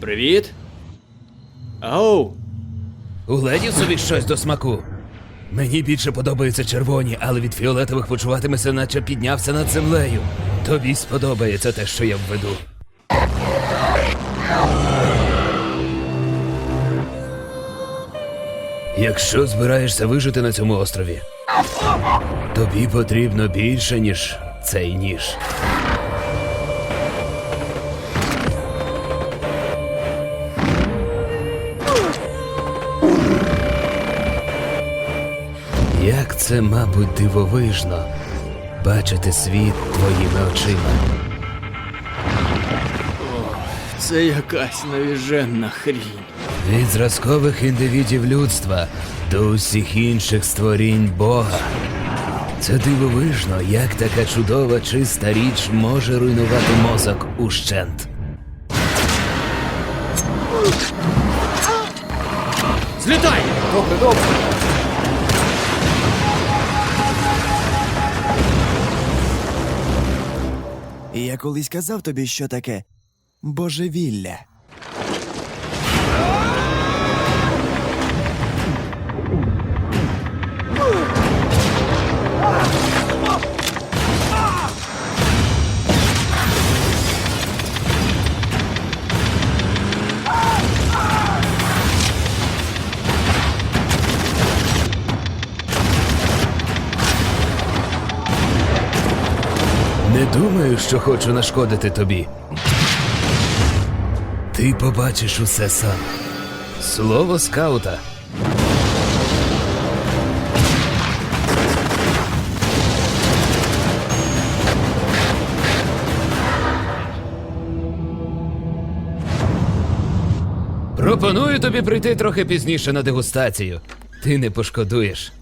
Привіт. Оу. Угледів собі щось до смаку. Мені більше подобаються червоні, але від фіолетових почуватимеся, наче піднявся над землею. Тобі сподобається те, що я введу. Якщо збираєшся вижити на цьому острові, тобі потрібно більше, ніж цей ніж. Це, мабуть, дивовижно бачити світ твоїми очима. Це якась навіженна хрінь. Від зразкових індивідів людства до усіх інших створінь Бога. Це дивовижно, як така чудова чиста річ може руйнувати мозок ущент. Злітай! Добре, добре. Колись казав тобі, що таке божевілля. Не думаю, що хочу нашкодити тобі. Ти побачиш усе сам. Слово скаута. Пропоную тобі прийти трохи пізніше на дегустацію. Ти не пошкодуєш.